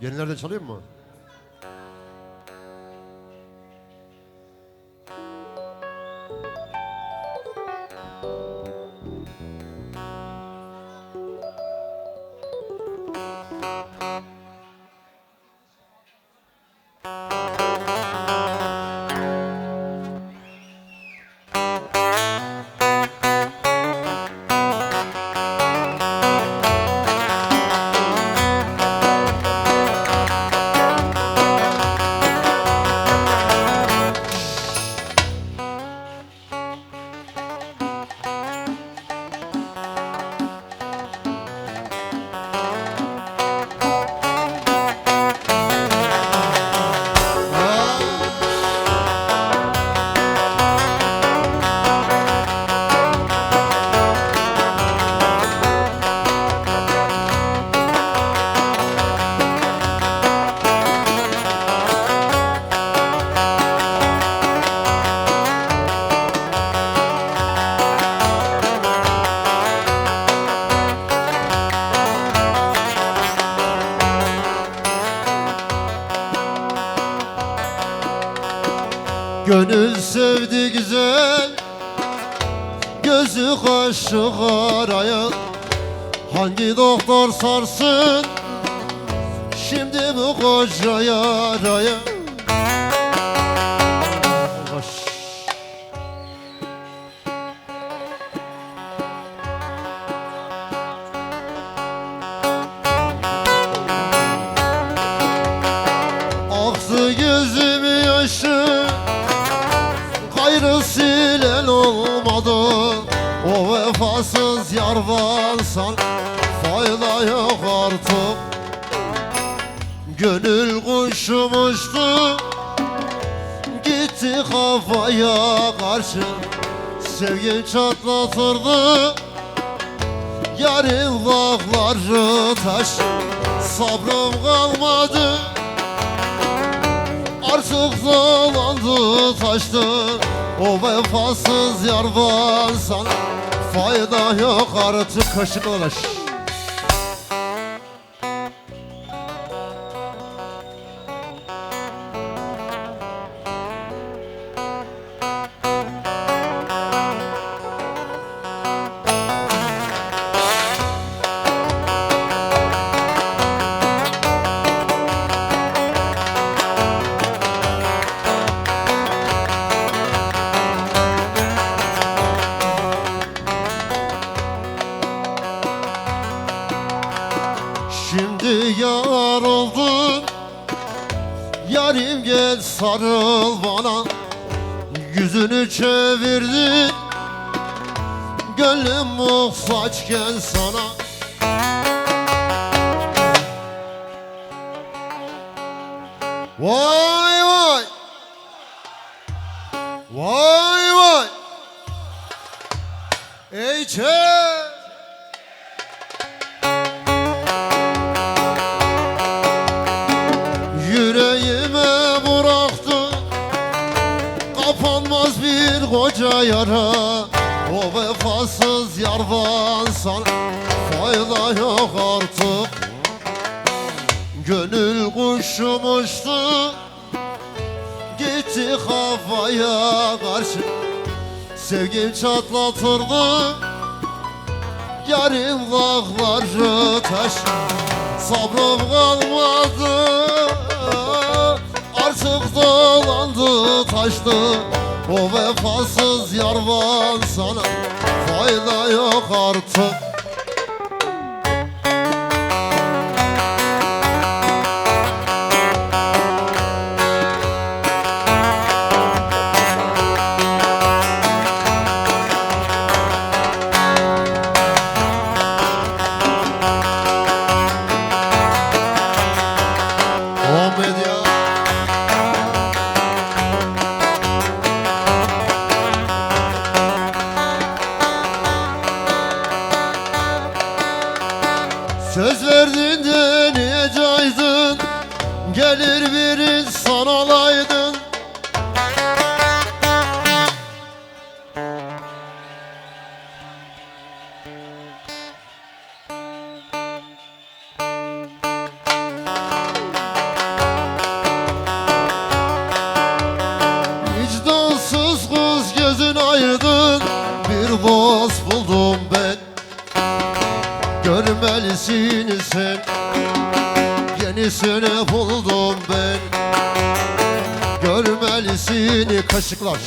Yenilerde çalıyor mu? Gönül sevdi güzel Gözü kaşı karaya. Hangi doktor sarsın? Şimdi bu koca yaraya artık Gönül kuşum uçtu Gitti kafaya karşı Sevgin çatlatırdı. Yarın dağları taş Sabrım kalmadı. Artık dolandı taştı O vefasız yar var sana. Fayda yok artık kaşık dolaş sarıl bana. Yüzünü çevirdin Gönlüm muhtaçken sana. Vay vay. Vay vay. Ey çek Kapanmaz bir koca yara O vefasız yar varsan Fayda yok artık. Gönül kuşum Gitti kafaya karşı. Sevgim çatlatırdı. Yarım dağları taş Sabrım kalmadı taştı O vefasız yar var sana. Fayda yok artık döneceydin Gelir biri sana alaydın Vicdansız kız gözün ayırdın Bir boz buldun. Görmelisin sen Yenisini buldum ben. Görmelisin kaşıklar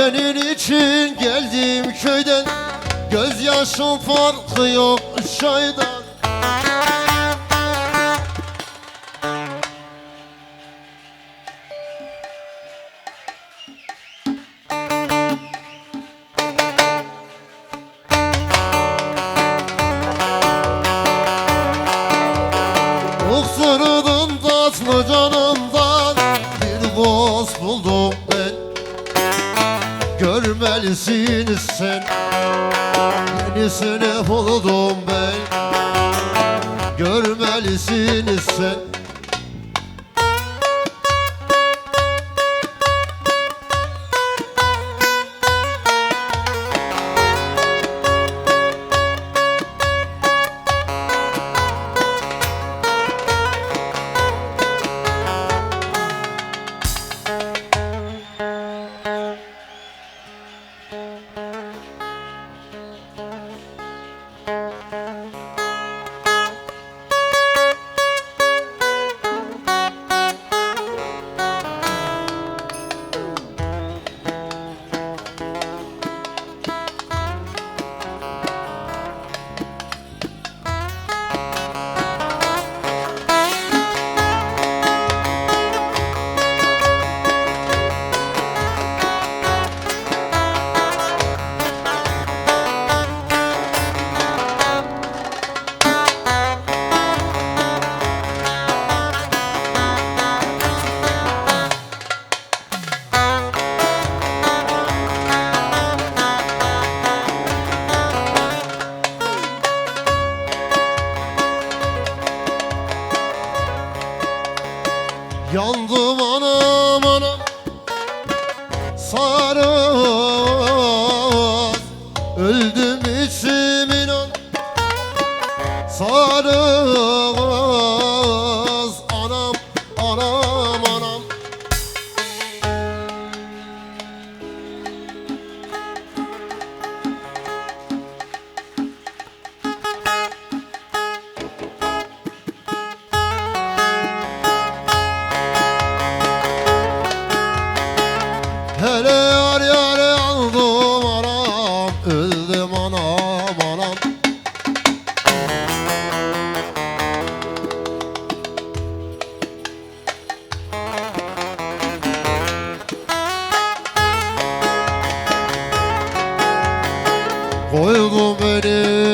Senin için geldim köyden. Gözyaşım farkı yok şeyden Oksurdun tatlı Görmelisin sen. Yenisini buldum ben. Görmelisin sen Sarı Öldüm içim inan koy gümrü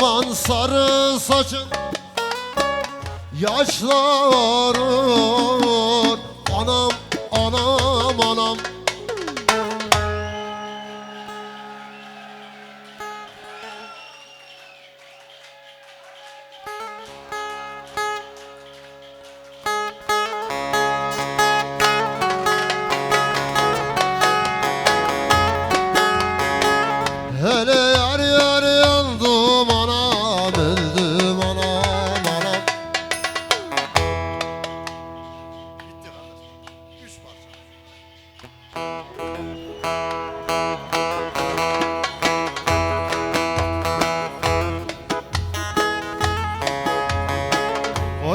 Aman sarı saçın Yaşların Anam anam anam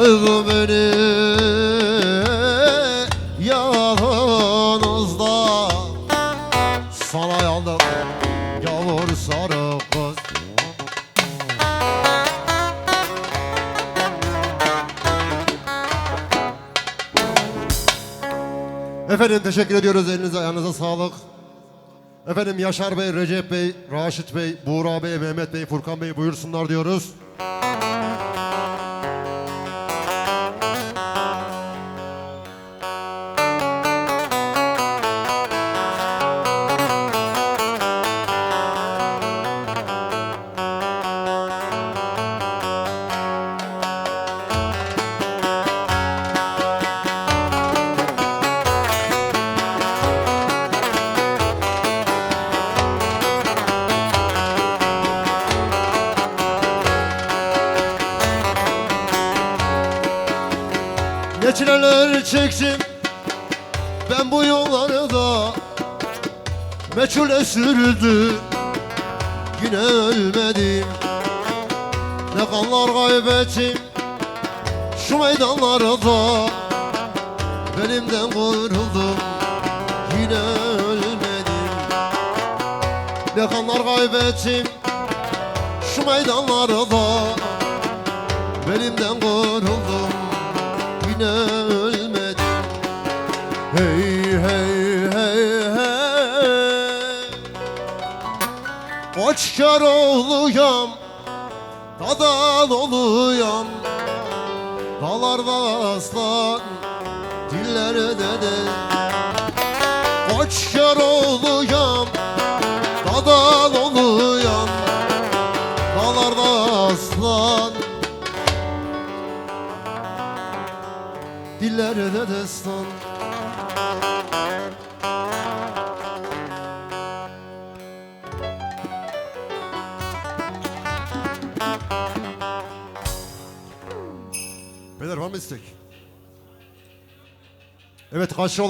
Beni yanınızda. Sana yandım yavur sarı kız. Efendim teşekkür ediyoruz. Elinize ayağınıza sağlık. Efendim Yaşar Bey, Recep Bey, Raşit Bey, Buğra Bey, Mehmet Bey, Furkan Bey buyursunlar diyoruz. Çektim ben bu yollarda Meçhule sürüldüm yine ölmedim. Ne kanlar kaybettim şu meydanlarda Belimden vuruldum yine ölmedim. Ne kanlar kaybettim şu meydanlarda Belimden vuruldum yine ölmedim Hey hey hey hey. Koç kar oluyam Dadal oluyam. Dağlarda aslan Dillerde de Koç kar oluyam Dadal oluyam. Dağlarda aslan. Dillerde destan mistake. Evet eh ben, karşı olan